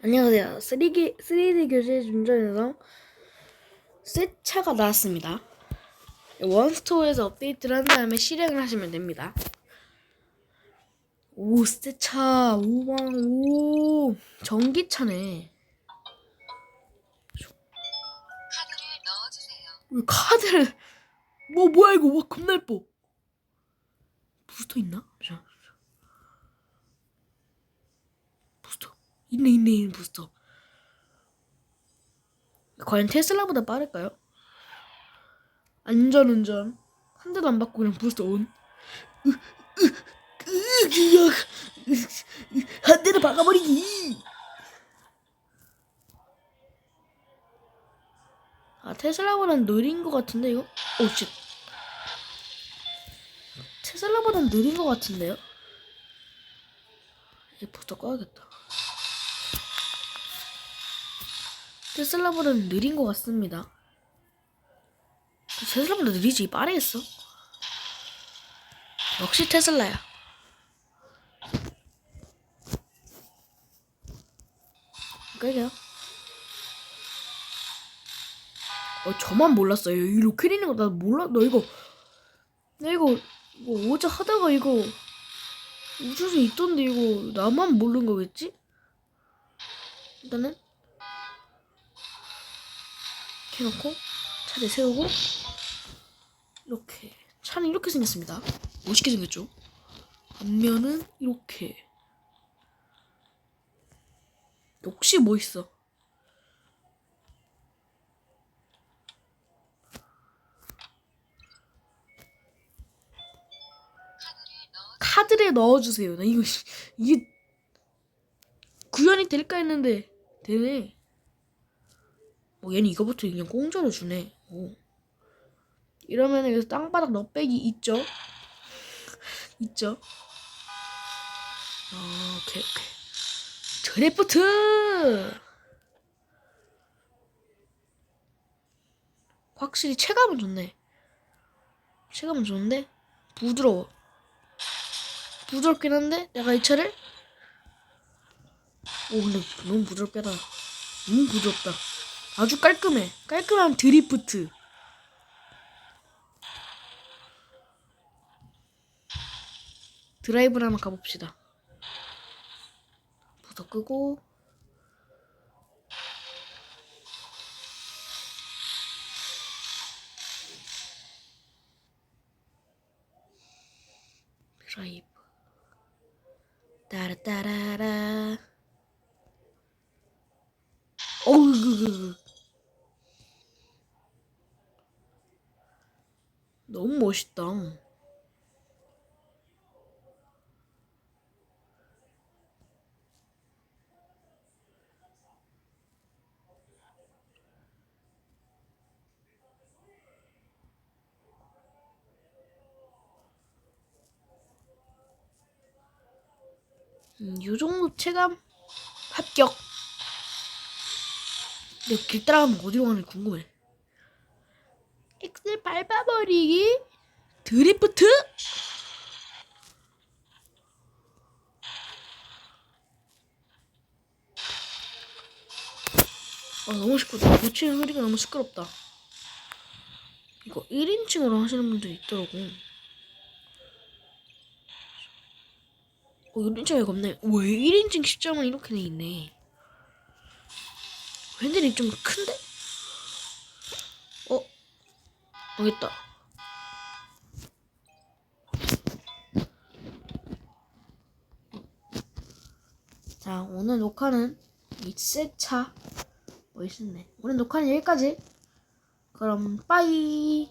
안녕하세요. 3D, 3D 교재 준전에서 새 차가 나왔습니다. 원스토어에서 업데이트를 한 다음에 실행을 하시면 됩니다. 오, 새 차. 오와, 오. 전기차네. 카드를 넣어주세요. 왜 카드를. 뭐, 뭐야, 이거. 와, 겁나 예뻐. 부스터 있나? 부스터. 있네, 있네, 있네, 부스터. 과연 테슬라보다 빠를까요? 안전 운전. 한 대도 안 받고 그냥 부스터 온. 으, 으, 으, 기억. 으, 으, 한 대도 박아버리기. 아 테슬라보단 느린 것 같은데 이거? 오 씨. 테슬라보단 느린 것 같은데요? 이 부스터 꺼야겠다. 테슬라보다는 느린 것 같습니다. 테슬라보다 느리지 빠르겠어. 역시 테슬라야. 끌게요. 어, 저만 몰랐어요. 이렇게 되는 거 나 몰라. 나 이거 나 이거 이거 어제 하다가 이거 우주에 있던데 이거 나만 모르는 거겠지? 일단은 이렇게 놓고 차를 세우고 이렇게 차는 이렇게 생겼습니다. 멋있게 생겼죠? 앞면은 이렇게 역시 멋있어. 카드를 넣어 카드를 넣어주세요. 나 이거 씨, 이게 구현이 될까 했는데 되네. 뭐 얘는 이거부터 그냥 공짜로 주네. 오. 이러면 여기서 땅바닥 넉백이 있죠? 있죠? 어, 오케이 오케이. 드래프트. 확실히 체감은 좋네. 체감은 좋은데 부드러워. 부드럽긴 한데 내가 이 차를 오 근데 너무 부드럽게 하다 너무 부드럽다 아주 깔끔해. 깔끔한 드리프트. 드라이브를 한번 가봅시다. 부터 끄고. 드라이브. 따라따라라. 어우, 그, 그, 그. 너무 멋있다. 음, 요 정도 체감 합격. 근데 길 따라가면 어디로 가는지 궁금해. 엑셀 밟아버리기 드리프트 아 너무 시끄럽다 고치는 소리가 너무 시끄럽다 이거 1인칭으로 하시는 분들이 있더라고 어 1인칭이 없네 왜 1인칭 시점은 이렇게 돼 있네 핸들이 좀 큰데? 어? 망했다. 자, 오늘 녹화는 이세차 멋있네. 오늘 녹화는 여기까지. 그럼 빠이.